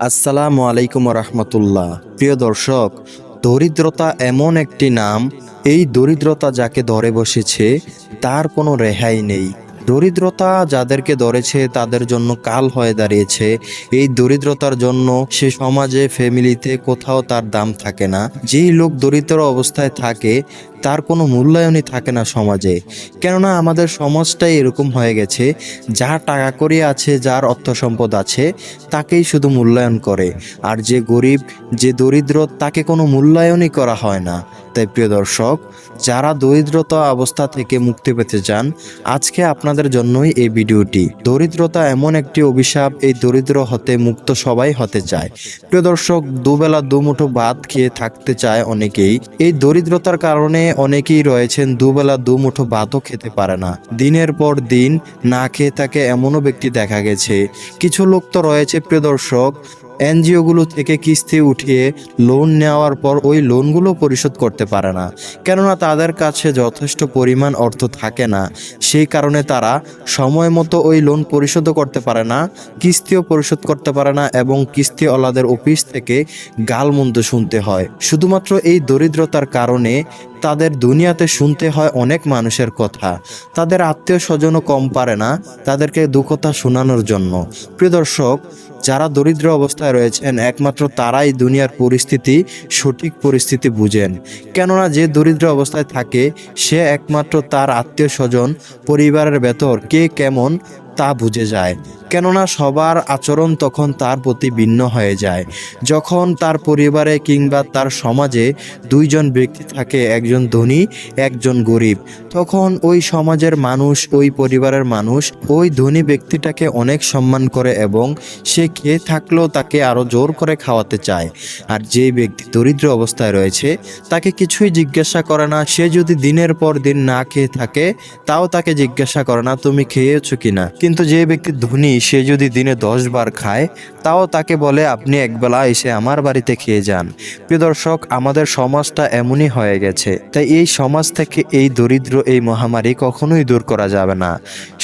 আসসালামু আলাইকুম রহমতুল্লাহ প্রিয় দর্শক, দরিদ্রতা এমন একটি নাম, এই দরিদ্রতা যাকে ধরে বসেছে, তার কোনো রেহাই নেই। দরিদ্রতা যাদেরকে ধরেছে, তাদের জন্য কাল হয়ে দাঁড়িয়েছে। এই দরিদ্রতার জন্য সে সমাজে, ফ্যামিলিতে কোথাও তার দাম থাকে না। যেই লোক দরিদ্র অবস্থায় থাকে, তার কোনো মূল্যায়নই থাকে না সমাজে। কেননা আমাদের সমাজটাই এরকম হয়ে গেছে, যার টাকা করি আছে, যার অর্থ সম্পদ আছে, তাকেই শুধু মূল্যায়ন করে। আর যে গরিব, যে দরিদ্র, তাকে কোনো মূল্যায়নই করা হয় না। তাই প্রিয় দর্শক, যারা দরিদ্রতা অবস্থা থেকে মুক্তি পেতে চান, আজকে আপনাদের জন্যই এই ভিডিওটি। দরিদ্রতা এমন একটি অভিশাপ, এই দরিদ্র হতে মুক্ত সবাই হতে চায়। প্রিয় দর্শক, দুবেলা দুমুঠো ভাত খেয়ে থাকতে চায় অনেকেই। এই দরিদ্রতার কারণে অনেকেই রয়েছেন দুবেলা দুমুঠো ভাতও খেতে পারে না। দিনের পর দিন না খেয়ে থাকে এমনও ব্যক্তি দেখা গেছে। কিছু লোক তো রয়েছে প্রিয় দর্শক এনজিওগুলো থেকে কিস্তি উঠিয়ে লোন নেওয়ার পর ওই লোনগুলো পরিশোধ করতে পারে না। কেননা তাদের কাছে যথেষ্ট পরিমাণ অর্থ থাকে না। সেই কারণে তারা সময় মতো ওই লোন পরিশোধও করতে পারে না, কিস্তিও পরিশোধ করতে পারে না এবং কিস্তিওয়ালাদের অফিস থেকে গালমন্দ শুনতে হয়। শুধুমাত্র এই দরিদ্রতার কারণে তাদের দুনিয়াতে শুনতে হয় অনেক মানুষের কথা। তাদের আত্মীয় স্বজনও কম পারে না তাদেরকে দুঃখতা শোনানোর জন্য। প্রিয় দর্শক যারা দরিদ্র অবস্থায় রয়েছেন, একমাত্র তারাই দুনিয়ার পরিস্থিতি, সঠিক পরিস্থিতি বুঝেন। কেননা যে দরিদ্র অবস্থায় থাকে, সে একমাত্র তার আত্মীয় স্বজন, পরিবারের ভেতর কে কেমন তা বুঝে যায়। কেননা সবার আচরণ তখন তার প্রতি ভিন্ন হয়ে যায়। যখন তার পরিবারে কিংবা তার সমাজে দুইজন ব্যক্তি থাকে, একজন ধনী, একজন গরিব, তখন ওই সমাজের মানুষ, ওই পরিবারের মানুষ, ওই ধনী ব্যক্তিটাকে অনেক সম্মান করে এবং সে খেয়ে থাকলেও তাকে আরও জোর করে খাওয়াতে চায়। আর যে ব্যক্তি দরিদ্র অবস্থায় রয়েছে, তাকে কিছুই জিজ্ঞাসা করে না। সে যদি দিনের পর দিন না খেয়ে থাকে, তাও তাকে জিজ্ঞাসা করে না, তুমি খেয়েছো কিনা? কিন্তু যে ব্যক্তি ধনী সে যদি দিনে দশ বার খায় তাও তাকে বলে, আপনি একবেলা এসে আমার বাড়িতে খেয়ে যান। প্রিয় দর্শক, আমাদের সমাজটা এমনই হয়ে গেছে। তাই এই সমাজ থেকে এই দরিদ্র, এই মহামারী কখনোই দূর করা যাবে না।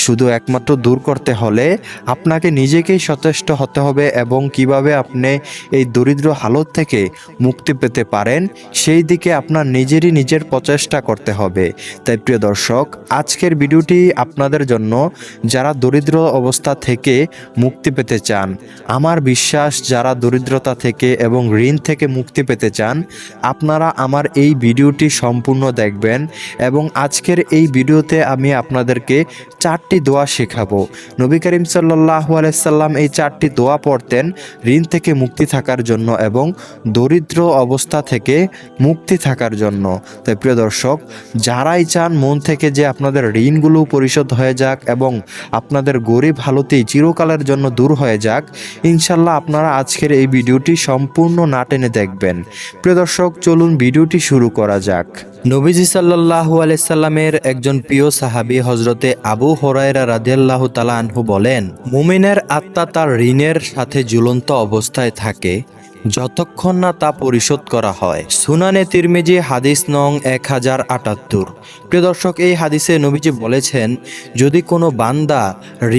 শুধু একমাত্র দূর করতে হলে আপনাকে নিজেকেই সচেষ্ট হতে হবে এবং কীভাবে আপনি এই দরিদ্র হালত থেকে মুক্তি পেতে পারেন, সেই দিকে আপনার নিজেরই নিজের প্রচেষ্টা করতে হবে। তাই প্রিয় দর্শক, আজকের ভিডিওটি আপনাদের জন্য, যারা দরিদ্র অবস্থা থেকে মুক্তি পেতে চান, আমার বিশ্বাস, যারা দরিদ্রতা থেকে এবং ঋণ থেকে মুক্তি পেতে চান, আপনারা আমার এই ভিডিওটি সম্পূর্ণ দেখবেন এবং আজকের এই ভিডিওতে আমি আপনাদেরকে চারটি দোয়া শেখাবো। নবী করিম সাল্লাহ আলাইসাল্লাম এই চারটি দোয়া পড়তেন ঋণ থেকে মুক্তি থাকার জন্য এবং দরিদ্র অবস্থা থেকে মুক্তি থাকার জন্য। তাই প্রিয় দর্শক, যারাই চান মন থেকে যে আপনাদের ঋণগুলো পরিশোধ হয়ে যাক এবং আপনাদের গরিব হালতেই চিরকালের জন্য দূর হয়ে যাক ইনশাল্লাহ আপনারা আজকের এই ভিডিওটি সম্পূর্ণ না টেনে দেখবেন। প্রিয় দর্শক, চলুন ভিডিওটি শুরু করা যাক। নবীজি সাল্লাহু আলাইসাল্লামের একজন প্রিয় সাহাবী হজরতে আবু হরাইরা রাদিয়াল্লাহ তালা আনহু বলেন, মুমিনের আত্মা তার ঋণের সাথে ঝুলন্ত অবস্থায় থাকে। যতক্ষণ না তা পরিশোধ করা হয়। সুনানে তিরমিজি হাদিস নং এক হাজার আটাত্তর। প্রিয় দর্শক, এই হাদিসে নবীজি বলেছেন, যদি কোনো বান্দা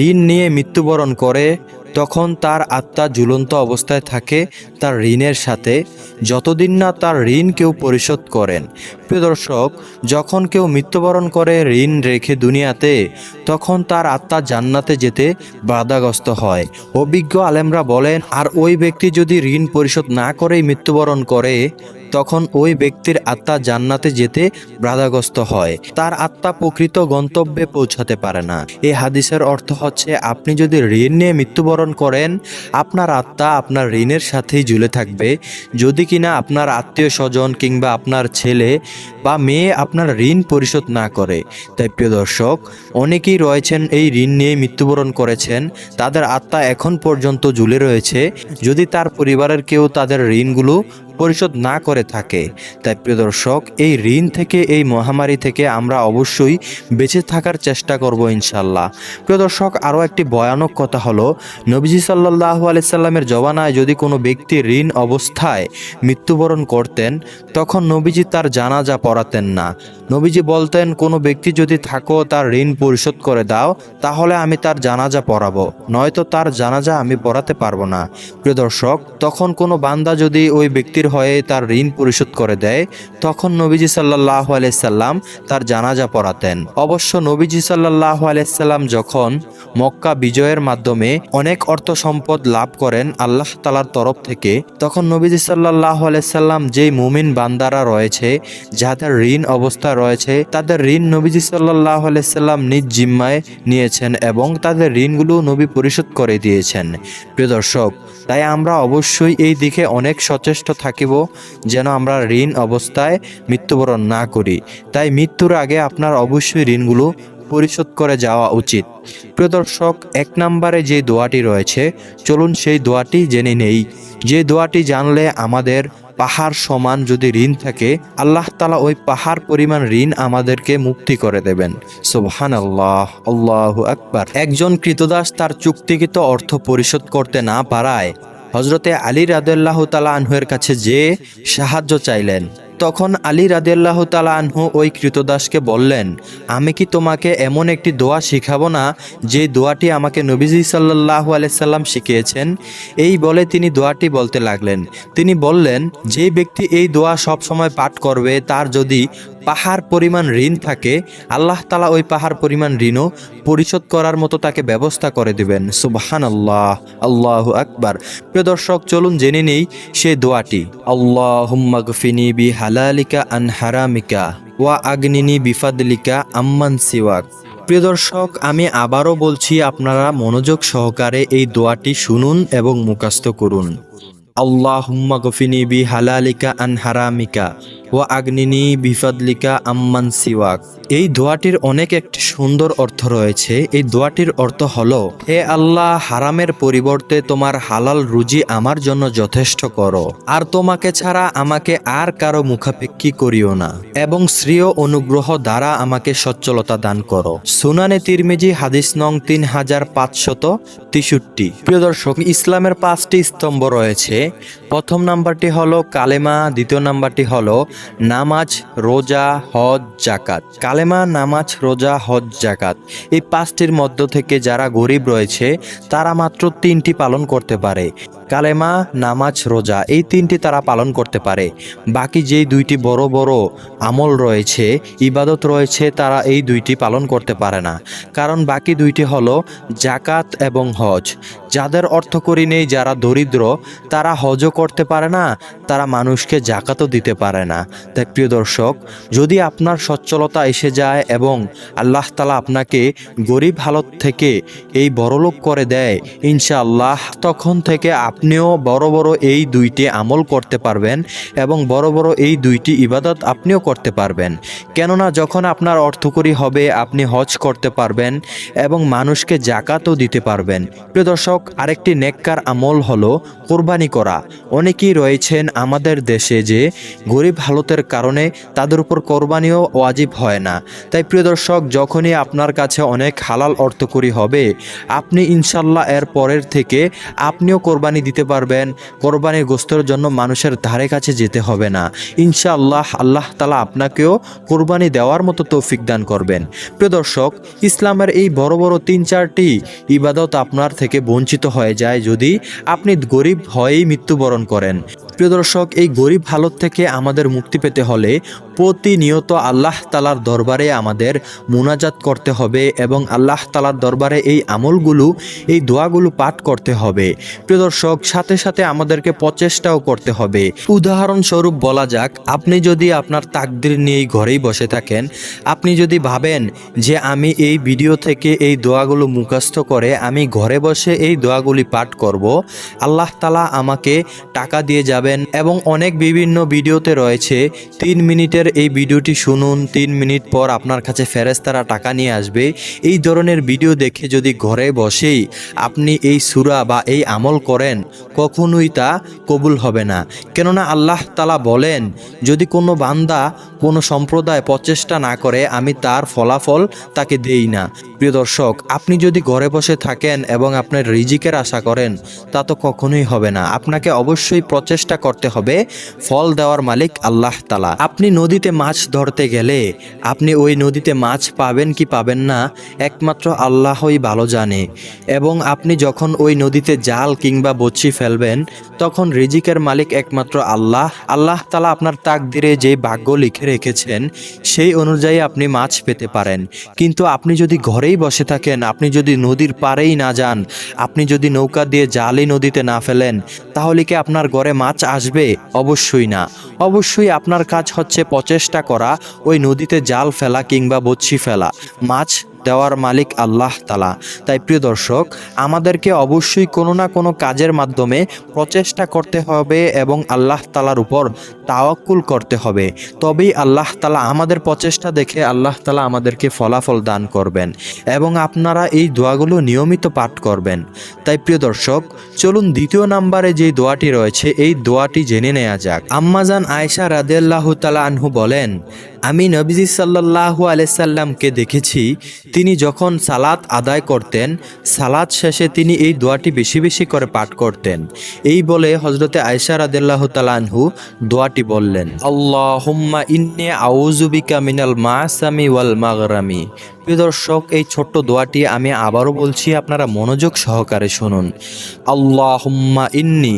ঋণ নিয়ে মৃত্যুবরণ করে তখন তার আত্মা ঝুলন্ত অবস্থায় থাকে তার ঋণের সাথে। যতদিন না তার ঋণ কেউ পরিশোধ করেন। প্রিয় দর্শক, যখন কেউ মৃত্যুবরণ করে ঋণ রেখে দুনিয়াতে, তখন তার আত্মা জান্নাতে যেতে বাধাগ্রস্ত হয়। অভিজ্ঞ আলেমরা বলেন, আর ওই ব্যক্তি যদি ঋণ পরিশোধ না করেই মৃত্যুবরণ করে তখন ওই ব্যক্তির আত্মা জান্নাতে যেতে বাধাগ্রস্ত হয়। তার আত্মা প্রকৃত গন্তব্যে পৌঁছাতে পারে না। এই হাদিসের অর্থ হচ্ছে, আপনি যদি ঋণ নিয়ে মৃত্যুবরণ করেন, আপনার আত্মা আপনার ঋণের সাথেই ঝুলে থাকবে। যদি কিনা আপনার আত্মীয় স্বজন কিংবা আপনার ছেলে বা মেয়ে আপনার ঋণ পরিশোধ না করে। তাই প্রিয় দর্শক, অনেকেই রয়েছেন এই ঋণ নিয়ে মৃত্যুবরণ করেছেন। তাদের আত্মা এখন পর্যন্ত ঝুলে রয়েছে। যদি তার পরিবারের কেউ তাদের ঋণগুলো পরিশোধ না করে থাকে। তাই প্রিয় দর্শক, এই ঋণ থেকে, এই মহামারী থেকে আমরা অবশ্যই বেঁচে থাকার চেষ্টা করব ইনশাল্লাহ প্রিয় দর্শক, আরও একটি ভয়ানক কথা হলো, নবীজি সাল্লাহ আলাইসাল্লামের জবানায় যদি কোনো ব্যক্তি ঋণ অবস্থায় মৃত্যুবরণ করতেন, তখন নবীজি তার জানাজা পড়াতেন না। নবীজি বলতেন, কোনো ব্যক্তি যদি থাকো, তার ঋণ পরিশোধ করে দাও, তাহলে আমি তার জানাজা পড়াবো। নয়তো তার জানাজা আমি পড়াতে পারব না। প্রিয় দর্শক, তখন কোনো বান্দা যদি ওই ব্যক্তির হয়ে তার ঋণ পরিশোধ করে দেয়, তখন নবীজি সাল্লাহ আলাইসাল্লাম তার জানাজা পড়াতেন। অবশ্য নবীজি সাল্লাহ আলাইসাল্লাম যখন মক্কা বিজয়ের মাধ্যমে অনেক অর্থ সম্পদ লাভ করেন আল্লাহ তালার তরফ থেকে, তখন নবীজি সাল্লাহ আলাইসাল্লাম যেই মুমিন বান্দারা রয়েছে, যাদের ঋণ অবস্থা রয়েছে, তাদের ঋণ নবীজি সাল্লাহ আলাইসাল্লাম নিজ জিম্মায় নিয়েছেন এবং তাদের ঋণগুলো নবী পরিশোধ করে দিয়েছেন। প্রিয় দর্শক, তাই আমরা অবশ্যই এই দিকে অনেক সচেষ্ট থাকিব যেন আমরা ঋণ অবস্থায় মৃত্যুবরণ না করি। তাই মৃত্যুর আগে আপনার অবশ্যই ঋণগুলো পরিশোধ করে যাওয়া উচিত। প্রিয় দর্শক, এক নম্বরে যে দোয়াটি রয়েছে, চলুন সেই দোয়াটি জেনে নেই। যে দোয়াটি জানলে আমাদের পাহাড় সমান যদি ঋণ থাকে, আল্লাহ তালা ওই পাহাড় পরিমাণ ঋণ আমাদেরকে মুক্তি করে দেবেন। সোহান আল্লাহ আল্লাহ আকবার। একজন কৃতদাস তার চুক্তিকৃত অর্থ পরিশোধ করতে না পারায় হজরতে আলী রাদুল্লাহ তালা আনহুয়ের কাছে যে সাহায্য চাইলেন। তখন আলী রাদেল্লাহ তালা আনহু ওই কৃতদাসকে বললেন, আমি কি তোমাকে এমন একটি দোয়া শিখাবো না, যে দোয়াটি আমাকে নবীজি সাল্লাহ আলাইসাল্লাম শিখিয়েছেন? এই বলে তিনি দোয়াটি বলতে লাগলেন। তিনি বললেন, যে ব্যক্তি এই দোয়া সব সময় পাঠ করবে, তার যদি পাহাড় পরিমাণ ঋণ থাকে, আল্লাহ তালা ওই পাহাড় পরিমাণ ঋণও পরিশোধ করার মতো তাকে ব্যবস্থা করে দেবেন। সুবাহান আল্লাহ আল্লাহ আকবার। প্রিয় দর্শক, চলুন জেনে নেই সে দোয়াটি। আল্লাহ হালালিকা আন হারামিকা ওয়া আগ্নিনী বিফাদলিকা আম্মান সিওয়াক। প্রিয় দর্শক, আমি আবারও বলছি, আপনারা মনোযোগ সহকারে এই দোয়াটি শুনুন এবং মুখাস্ত করুন। আল্লাহ গফিনি বি হালালিকা আন হারামিকা। ও আগ্নিনি বিফাদলিকা আম্মান সিওয়াক। এই দোয়াটির অনেক একটি সুন্দর অর্থ রয়েছে। এই দোয়াটির অর্থ হল, হে আল্লাহ, হারামের পরিবর্তে তোমার হালাল রুজি আমার জন্য যথেষ্ট করো। আর তোমাকে ছাড়া আমাকে আর কারও মুখাপেক্ষী করিও না। এবং শ্রীয় অনুগ্রহ দ্বারা আমাকে সচ্ছলতা দান করো। সুনানে তিরমিজি, হাদিস নং তিন হাজার পাঁচশত তেষট্টি। প্রিয় দর্শক, ইসলামের পাঁচটি স্তম্ভ রয়েছে। প্রথম নাম্বারটি হলো কালেমা, দ্বিতীয় নাম্বারটি হলো নামাজ, রোজা, হজ জাকাত কালেমা, নামাজ, রোজা, হজ জাকাত এই পাঁচটির মধ্য থেকে যারা গরিব রয়েছে, তারা মাত্র তিনটি পালন করতে পারে। কালেমা, নামাজ, রোজা, এই তিনটি তারা পালন করতে পারে। বাকি যেই দুইটি বড় বড় আমল রয়েছে, ইবাদত রয়েছে, তারা এই দুইটি পালন করতে পারে না। কারণ বাকি দুইটি হলো জাকাত এবং হজ। যাদের অর্থকরী নেই, যারা দরিদ্র, তারা হজও করতে পারে না, তারা মানুষকে জাকাতও দিতে পারে না। তাই প্রিয় দর্শক, যদি আপনার সচ্ছলতা এসে যায় এবং আল্লাহ তালা আপনাকে গরিব হালত থেকে এই বড়লোক করে দেয়, ইনশাআল্লাহ তখন থেকে আপনিও বড় বড় এই দুইটি আমল করতে পারবেন এবং বড় বড় এই দুইটি ইবাদত আপনিও করতে পারবেন। কেননা যখন আপনার অর্থকরী হবে, আপনি হজ করতে পারবেন এবং মানুষকে জাকাতও দিতে পারবেন। প্রিয় দর্শক, আরেকটি নেককার আমল হলো কোরবানি করা। অনেকেই রয়েছেন আমাদের দেশে যে গরিব হালতের কারণে তাদের উপর কোরবানিও ওয়াজিব হয় না। তাই প্রিয় দর্শক, যখনই আপনার কাছে অনেক হালাল অর্থকরী হবে, আপনি ইনশাল্লাহ এর পরের থেকে আপনিও কোরবানি দিতে পারবেন। কোরবানি গোস্তের জন্য মানুষের ধারে কাছে যেতে হবে না। ইনশাআল্লাহ আল্লাহ তালা আপনাকেও কোরবানি দেওয়ার মতো তৌফিক দান করবেন। প্রিয় দর্শক, ইসলামের এই বড় বড় তিন চারটি ইবাদত আপনার থেকে বঞ্চিত হয়ে যায় যদি আপনি গরিব হয়েই মৃত্যুবরণ করেন। প্রিয় দর্শক, এই গরিব হালত থেকে আমাদের মুক্তি পেতে হলে প্রতিনিয়ত আল্লাহ তালার দরবারে আমাদের মোনাজাত করতে হবে এবং আল্লাহ তালার দরবারে এই আমলগুলো, এই দোয়াগুলো পাঠ করতে হবে। প্রিয় দর্শক, সাথে সাথে আমাদেরকে প্রচেষ্টাও করতে হবে। উদাহরণস্বরূপ বলা যাক, আপনি যদি আপনার তাকদির নিয়ে ঘরেই বসে থাকেন, আপনি যদি ভাবেন যে আমি এই ভিডিও থেকে এই দোয়াগুলো মুখস্থ করে আমি ঘরে বসে এই দোয়াগুলি পাঠ করব, আল্লাহ তালা আমাকে টাকা দিয়ে যাবেন এবং অনেক বিভিন্ন ভিডিওতে রয়েছে। তিন মিনিটের এই ভিডিওটি শুনুন, তিন মিনিট পর আপনার কাছে ফেরেস্তারা টাকা নিয়ে আসবে। এই ধরনের ভিডিও দেখে যদি ঘরে বসেই আপনি এই সুরা বা এই আমল করেন, কখনোই তা কবুল হবে না। কেননা আল্লাহ তালা বলেন, যদি কোনো বান্দা কোনো সম্প্রদায় প্রচেষ্টা না করে আমি তার ফলাফল তাকে দেই না। প্রিয় দর্শক, আপনি যদি ঘরে বসে থাকেন এবং আপনার রিজিকের আশা করেন, তা তো কখনোই হবে না। আপনাকে অবশ্যই প্রচেষ্টা করতে হবে, ফল দেওয়ার মালিক আল্লাহ তালা আপনি নদীতে মাছ ধরতে গেলে, আপনি ওই নদীতে মাছ পাবেন কি পাবেন না, একমাত্র আল্লাহই ভালো জানে। এবং আপনি যখন ওই নদীতে জাল কিংবা বচ্ছি ফেলবেন, তখন রিজিকের মালিক একমাত্র আল্লাহ। আল্লাহ তালা আপনার তাকদিরে যে ভাগ্য লিখে রেখেছেন, সেই অনুযায়ী আপনি মাছ পেতে পারেন। কিন্তু আপনি যদি ঘরেই বসে থাকেন, আপনি যদি নদীর পারেই না যান, আপনি যদি নৌকা দিয়ে জালই নদীতে না ফেলেন, তাহলে কি আপনার ঘরে মাছ আসবে? অবশ্যই না। অবশ্যই আপনার কাজ হচ্ছে প্রচেষ্টা করা, ওই নদীতে জাল ফেলা কিংবা বচ্ছি ফেলা। মাছ দেওয়ার মালিক আল্লাহ তালা তাই প্রিয় দর্শক, আমাদেরকে অবশ্যই কোনো না কোনো কাজের মাধ্যমে প্রচেষ্টা করতে হবে এবং আল্লাহ তালার উপর তাওয়াক্কুল করতে হবে। তবেই আল্লাহ তালা আমাদের প্রচেষ্টা দেখে আল্লাহ তালা আমাদেরকে ফলাফল দান করবেন এবং আপনারা এই দোয়াগুলো নিয়মিত পাঠ করবেন। তাই প্রিয় দর্শক, চলুন দ্বিতীয় নাম্বারে যে দোয়াটি রয়েছে, এই দোয়াটি জেনে নেওয়া যাক। আম্মাজান আয়সা রাদেল্লাহ তালা আনহু বলেন, আমি নবীজি সাল্লাহ আলাইসাল্লামকে দেখেছি তিনি যখন সালাত আদায় করতেন, সালাত শেষে তিনি এই দোয়াটি বেশি বেশি করে পাঠ করতেন। এই বলে হজরতে আয়সা রাদেল্লাহ তালানহু দোয়াটি বললেন, আল্লাহুম্মা ইন্নে আউজুবিকা মিনাল মাসামি ওয়াল মাগরামি। প্রিয় দর্শক, এই ছোট্ট দোয়াটি আমি আবারও বলছি, আপনারা মনোযোগ সহকারে শুনুন। আল্লাহুম্মা ইন্নি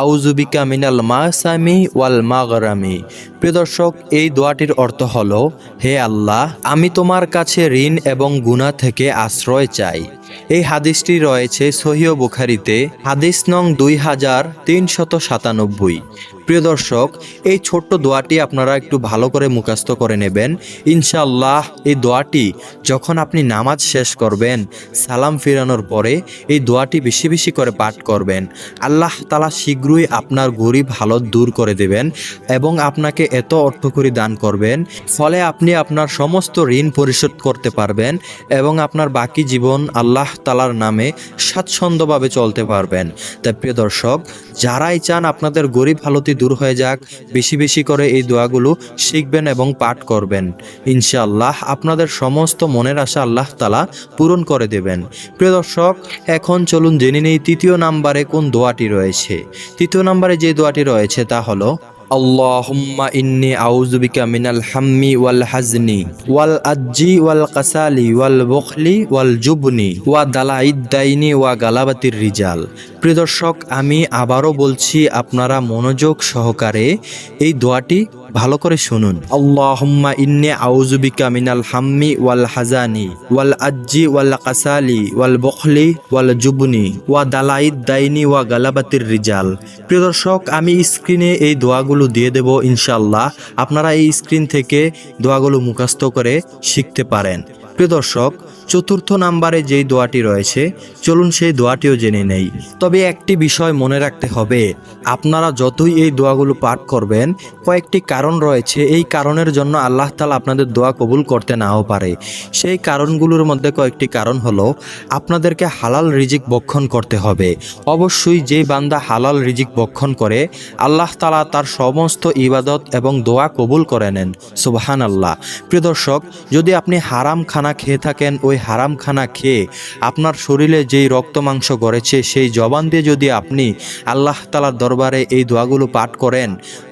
আউজুবিকা মিনাল মাসামি ওয়াল মাগরামি। প্রিয় দর্শক, এই দোয়াটির অর্থ হল, হে আল্লাহ, আমি তোমার কাছে ঋণ এবং গুনাহ থেকে আশ্রয় চাই। এই হাদিসটি রয়েছে সহিহ বুখারিতে, হাদিস নং দুই হাজার তিনশত সাতানব্বই। প্রিয় দর্শক, এই ছোট্ট দোয়াটি আপনারা একটু ভালো করে মুখস্থ করে নেবেন। ইনশাআল্লাহ, এই দোয়াটি যখন আপনি নামাজ শেষ করবেন, সালাম ফিরানোর পরে এই দোয়াটি বেশি বেশি করে পাঠ করবেন। আল্লাহ তালা শীঘ্রই আপনার গরিব হালত দূর করে দেবেন এবং আপনাকে এত অর্থকরী দান করবেন। ফলে আপনি আপনার সমস্ত ঋণ পরিশোধ করতে পারবেন এবং আপনার বাকি জীবন আল্লাহ তালার নামে স্বাচ্ছন্দ্যভাবে চলতে পারবেন। তাই প্রিয় দর্শক, যারাই চান আপনাদের গরিব হালতি দূর হয়ে যাক, বেশি বেশি করে এই দোয়াগুলো শিখবেন এবং পাঠ করবেন। ইনশাআল্লাহ আপনাদের সমস্ত মনের আশা আল্লাহ তালা পূরণ করে দেবেন। প্রিয় দর্শক, এখন চলুন জেনে নেই তৃতীয় নাম্বারে কোন দোয়াটি রয়েছে। তৃতীয় নাম্বারে যে দোয়াটি রয়েছে তা হলো আল্লাহুম্মা ইন্নি আউযুবিকা মিনাল হাম্মি ওয়াল হাজনি ওয়াল আজ্জি ওয়াল কাসালি ওয়াল বখলি ওয়াল জুবনি ওয়া দালাইদ দাইনি ওয়া গালাবাতির রিজাল প্রিয় দর্শক, আমি আবারও বলছি, আপনারা মনোযোগ সহকারে এই দোয়াটি ভালো করে শুনুন। ইন্নি আউযু বিকা মিনাল হাম্মি ওয়াল হাজানি ওয়াল আজ্জি, ওয়াল কাসালি, ওয়াল বখলি, ওয়াল জুবনি, ওয়া দাইনি, ওয়া গালাবাতির রিজাল। আমি স্ক্রিনে এই দোয়াগুলো দিয়ে দেব ইনশাল্লাহ আপনারা এই স্ক্রিন থেকে দোয়াগুলো মুখস্থ করে শিখতে পারেন। প্রিয় দর্শক চতুর্থ নাম্বারে যেই দোয়াটি রয়েছে, চলুন সেই দোয়াটিও জেনে নেই। তবে একটি বিষয় মনে রাখতে হবে, আপনারা যতই এই দোয়াগুলো পাঠ করবেন, কয়েকটি কারণ রয়েছে। এই কারণের জন্য আল্লাহ তালা আপনাদের দোয়া কবুল করতে নাও পারে। সেই কারণগুলোর মধ্যে কয়েকটি কারণ হলো, আপনাদেরকে হালাল রিজিক বক্ষণ করতে হবে। অবশ্যই যেই বান্দা হালাল রিজিক বক্ষণ করে, আল্লাহ তালা তার সমস্ত ইবাদত এবং দোয়া কবুল করে নেন। সুবাহান আল্লাহ প্রিয় দর্শক, যদি আপনি হারাম খানা খেয়ে থাকেন, ওই হারাম খানা খেয়ে আপনার শরীরে যেই রক্ত মাংস গড়েছে, সেই জবান দিয়ে যদি আপনি আল্লাহ তালার দরবারে এই দোয়াগুলো পাঠ করেন,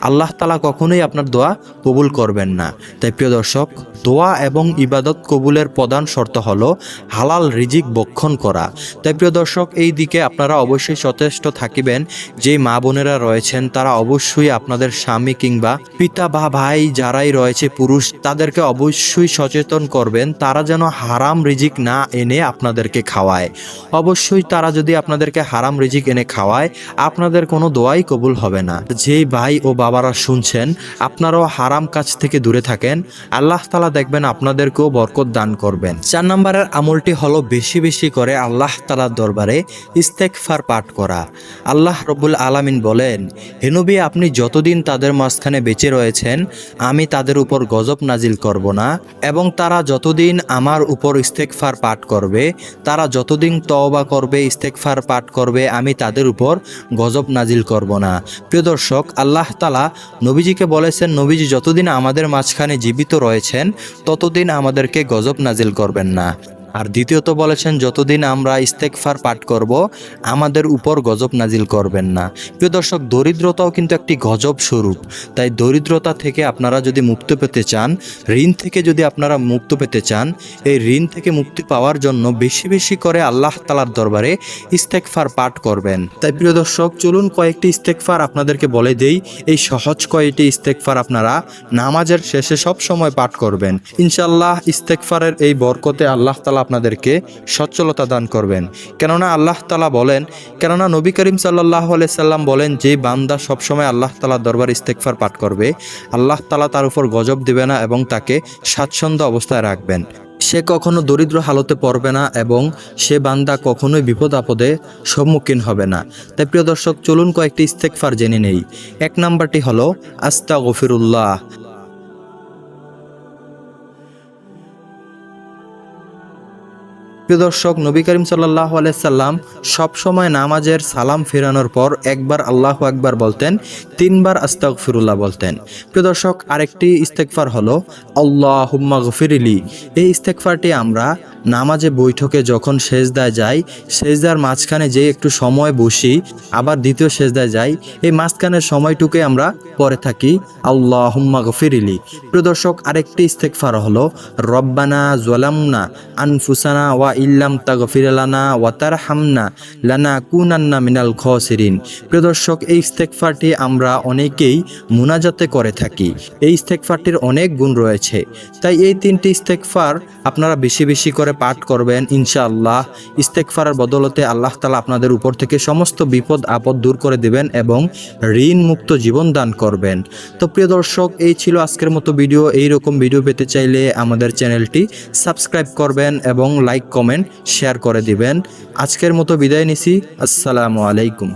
আল্লাহ তালা কখনোই আপনার দোয়া কবুল করবেন না। তাই প্রিয় দর্শক, দোয়া এবং ইবাদত কবুলের প্রধান শর্ত হলো হালাল রিজিক বক্ষণ করা। তাই প্রিয় দর্শক, এই দিকে আপনারা অবশ্যই সচেষ্ট থাকিবেন যে মা বোনেরা রয়েছেন, তারা অবশ্যই আপনাদের স্বামী কিংবা পিতা বা ভাই যারাই রয়েছে পুরুষ, তাদেরকে অবশ্যই সচেতন করবেন, তারা যেন হারাম রিজিক না এনে আপনাদেরকে খাওয়ায়। অবশ্যই তারা যদি আপনাদেরকে হারাম রিজিক এনে খাওয়ায়, আপনাদের কোনো দোয়াই কবুল হবে না। যেই ভাই ও বাবারা শুনছেন, আপনারাও হারাম কাজ থেকে দূরে থাকেন। আল্লাহ তালা দেখবেন আপনাদেরকেও বরকত দান করবেন। চার নম্বরের আমলটি হলো বেশি বেশি করে আল্লাহ তালার দরবারে ইস্তেকফার পাঠ করা। আল্লাহ রব্বুল আলামিন বলেন হেনবি আপনি যতদিন তাদের মাঝখানে বেঁচে রয়েছেন, আমি তাদের উপর গজব নাজিল করব না এবং তারা যতদিন আমার উপর ইস্তেক ইস্তেকফার পাঠ করবে, তারা যতদিন তওবা করবে ইস্তেকফার পাঠ করবে, আমি তাদের উপর গজব নাজিল করব না। প্রিয় দর্শক, আল্লাহ তালা নবীজিকে বলেছেন, নবীজি যতদিন আমাদের মাঝখানে জীবিত রয়েছেন, ততদিন আমাদেরকে গজব নাজিল করবেন না। আর দ্বিতীয়ত বলেছেন, যতদিন আমরা ইস্তেকফার পাঠ করব, আমাদের উপর গজব নাজিল করবেন না। প্রিয় দর্শক, দরিদ্রতাও কিন্তু একটি গজব স্বরূপ। তাই দরিদ্রতা থেকে আপনারা যদি মুক্ত পেতে চান, ঋণ থেকে যদি আপনারা মুক্ত পেতে চান, এই ঋণ থেকে মুক্তি পাওয়ার জন্য বেশি বেশি করে আল্লাহ তালার দরবারে ইস্তেকফার পাঠ করবেন। তাই প্রিয় দর্শক, চলুন কয়েকটি ইস্তেকফার আপনাদেরকে বলে দেই। এই সহজ কয়েকটি ইস্তেকফার আপনারা নামাজের শেষে সব সময় পাঠ করবেন। ইনশাল্লাহ ইস্তেকফারের এই বরকতে আল্লাহ তালা আপনাদেরকে সচ্ছলতা দান করবেন। কেননা আল্লাহ তালা বলেন, কেননা নবী করিম সাল্লাহ সাল্লাম বলেন, যে বান্দা সবসময় আল্লাহ তালা দরবার ইস্তেকফার পাঠ করবে, আল্লাহ তালা তার উপর গজব দেবে না এবং তাকে স্বাচ্ছন্দ্য অবস্থায় রাখবেন। সে কখনো দরিদ্র হালতে পড়বে না এবং সে বান্দা কখনোই বিপদ আপদে সম্মুখীন হবে না। তাই প্রিয় দর্শক, চলুন কয়েকটি ইস্তেকফার জেনে নেই। এক নাম্বারটি হলো আস্তা গফিরুল্লাহ প্রিয় দর্শক, নবী করিম সাল্লাহ আলাইসাল্লাম সবসময় নামাজের সালাম ফেরানোর পর একবার আল্লাহ আকবার বলতেন, তিনবার আস্তাক ফিরুল্লাহ বলতেন। প্রিয় দর্শক, আরেকটি ইস্তেকফার হলো আল্লাহ হুম্মা গফিরিলি। এই ইস্তেকফারটি আমরা নামাজে বৈঠকে যখন সেজদায় যাই, সেজদার মাঝখানে যে একটু সময় বসি, আবার দ্বিতীয় সেজদায় যাই, এই মাঝখানের সময়টুকে আমরা পরে থাকি আল্লাহ হুম্মা গফিরিলি। প্রিয় দর্শক, আরেকটি ইস্তেকফার হলো, রব্বানা জলামনা আনফুসানা ওয়া ইল্লাম তাগফিরালানা ওয়া তারহামনা লানা কুনান্না মিনাল খসিরিন। প্রিয় দর্শক, এই ইস্তেকফারটি আমরা অনেকেই মুনাজাতে করে থাকি। এই ইস্তেকফারটির অনেক গুণ রয়েছে। তাই এই তিনটি ইস্তেকফার আপনারা বেশি বেশি করে পাঠ করবেন, ইনশাআল্লাহ। ইস্তেকফারের বদলতে আল্লাহ তালা আপনাদের উপর থেকে সমস্ত বিপদ, আপদ দূর করে দেবেন এবং ঋণ মুক্ত জীবন দান করবেন। তো প্রিয় দর্শক, এই ছিল আজকের মতো ভিডিও। এই রকম ভিডিও পেতে চাইলে আমাদের চ্যানেলটি সাবস্ক্রাইব করবেন এবং লাইক কমেন্ট শেয়ার করে দিবেন। আজকের মতো বিদায় নিছি। আসসালামু আলাইকুম।